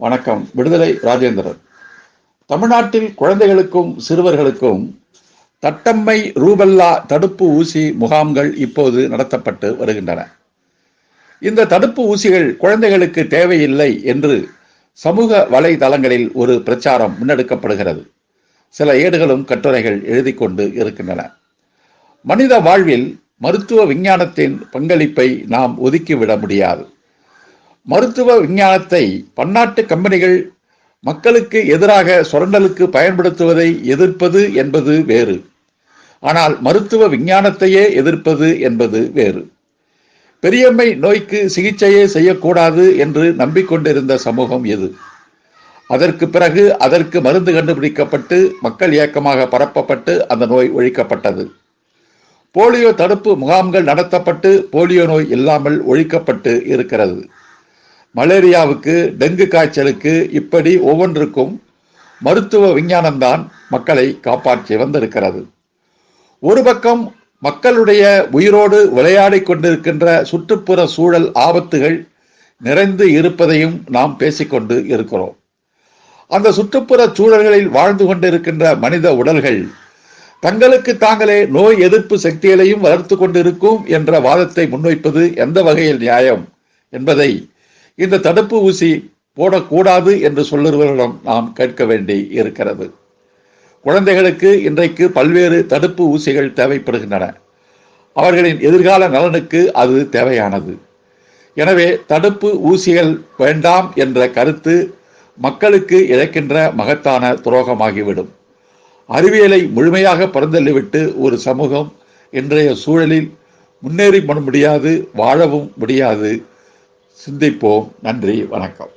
வணக்கம். விடுதலை ராஜேந்திரன். தமிழ்நாட்டில் குழந்தைகளுக்கும் சிறுவர்களுக்கும் தட்டம்மை ரூபல்லா தடுப்பு ஊசி முகாம்கள் இப்போது நடத்தப்பட்டு வருகின்றன. இந்த தடுப்பு ஊசிகள் குழந்தைகளுக்கு தேவையில்லை என்று சமூக வலைதளங்களில் ஒரு பிரச்சாரம் முன்னெடுக்கப்படுகிறது. சில ஏடுகளும் கட்டுரைகள் எழுதி கொண்டு இருக்கின்றன. மனித வாழ்வில் மருத்துவ விஞ்ஞானத்தின் பங்களிப்பை நாம் ஒதுக்கிவிட முடியாது. மருத்துவ விஞ்ஞானத்தை பன்னாட்டு கம்பெனிகள் மக்களுக்கு எதிராக சுரண்டலுக்கு பயன்படுத்துவதை எதிர்ப்பது என்பது வேறு. ஆனால் மருத்துவ விஞ்ஞானத்தையே எதிர்ப்பது என்பது வேறு. பெரியம்மை நோய்க்கு சிகிச்சையே செய்யக்கூடாது என்று நம்பிக்கொண்டிருந்த சமூகம் எது? அதற்கு பிறகு அதற்கு மருந்து கண்டுபிடிக்கப்பட்டு மக்கள் இயக்கமாக பரப்பப்பட்டு அந்த நோய் ஒழிக்கப்பட்டது. போலியோ தடுப்பு முகாம்கள் நடத்தப்பட்டு போலியோ நோய் இல்லாமல் ஒழிக்கப்பட்டு இருக்கிறது. மலேரியாவுக்கு டெங்கு காய்ச்சலுக்கு இப்படி ஒவ்வொன்றுக்கும் மருத்துவ விஞ்ஞானம்தான் மக்களை காப்பாற்றி வந்திருக்கிறது. ஒரு பக்கம் மக்களுடைய உயிரோடு விளையாடி கொண்டிருக்கின்ற சுற்றுப்புற சூழல் ஆபத்துகள் நிறைந்து இருப்பதையும் நாம் பேசிக்கொண்டு இருக்கிறோம். அந்த சுற்றுப்புற சூழல்களில் வாழ்ந்து கொண்டிருக்கின்ற மனித உடல்கள் தங்களுக்கு தாங்களே நோய் எதிர்ப்பு சக்திகளையும் வளர்த்து கொண்டிருக்கும் என்ற வாதத்தை முன்வைப்பது எந்த வகையில் நியாயம் என்பதை இந்த தடுப்பு ஊசி போடக்கூடாது என்று சொல்லுவர்களிடம் நாம் கேட்க வேண்டி இருக்கிறது. குழந்தைகளுக்கு இன்றைக்கு பல்வேறு தடுப்பு ஊசிகள் தேவைப்படுகின்றன. அவர்களின் எதிர்கால நலனுக்கு அது தேவையானது. எனவே தடுப்பு ஊசிகள் வேண்டாம் என்ற கருத்து மக்களுக்கு இழைக்கின்ற மகத்தான துரோகமாகிவிடும். அறிவியலை முழுமையாக பிறந்தள்ளிவிட்டு ஒரு சமூகம் இன்றைய சூழலில் முன்னேறி பண்ண முடியாது வாழவும் முடியாது சிந்திப்போம். நன்றி வணக்கம்.